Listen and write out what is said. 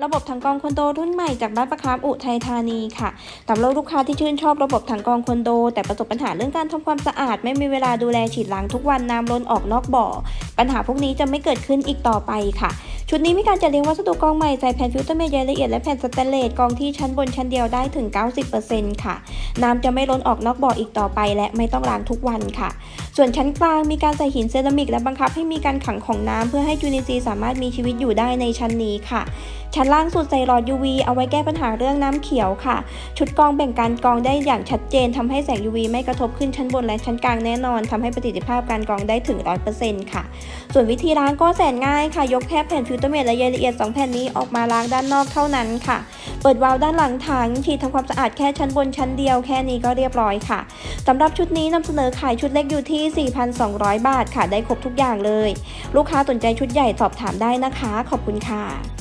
ระบบถังกองคอนโดรุ่นใหม่จากบ้านประคามอุทัยธานีค่ะสำหรับลูกค้าที่ชื่นชอบระบบถังกองคอนโด แต่ประสบปัญหาเรื่องการทำความสะอาด ไม่มีเวลาดูแลฉีดล้างทุกวันน้ำล้นออกนอกบ่อ ปัญหาพวกนี้จะไม่เกิดขึ้นอีกต่อไปค่ะ ชุดนี้มีการจัดเรียงวัสดุกองใหม่ใส่แผ่นฟิลเตอร์เมดใยละเอียดและแผ่นสแตนเลสกองที่ชั้นบนชั้นเดียวได้ถึง 90%ค่ะน้ำจะไม่ล้นออกนอกบ่ออีกต่อไป และไม่ต้องล้างทุกวันค่ะ ส่วนชั้นกลางมีการใส่หินเซรามิก และบังคับให้มีการขังของน้ำเพื่อให้จุลินทรีย์สามารถมีชีวิตอยู่ได้ในชั้นนี้ค่ะ ชั้นล่างสุดใส่หลอด UV เอาไว้แก้ปัญหาเรื่องน้ำเขียวค่ะ ชุดกรองแบ่งการกรองได้อย่างชัดเจนทำให้แสง UV ไม่กระทบขึ้นชั้นบนและชั้นกลางแน่นอนทำให้ประสิทธิภาพการกรองได้ถึง 100%ค่ะ ส่วนวิธีล้างก็แสนง่ายค่ะ ยกแค่แผ่นฟิลเตอร์เมดและใยละเอียด 2 แผ่นนี้ออกมาล้างด้านนอกเท่านั้นค่ะ เปิดวาล์วด้านหลังถังฉีดทำความสะอาดแค่ชั้นบนชั้นเดียวแค่นี้ก็เรียบร้อยค่ะสำหรับชุดนี้นำเสนอขายชุดเล็กอยู่ที่ 4,200 บาทค่ะได้ครบทุกอย่างเลย ลูกค้าสนใจชุดใหญ่สอบถามได้นะคะ ขอบคุณค่ะ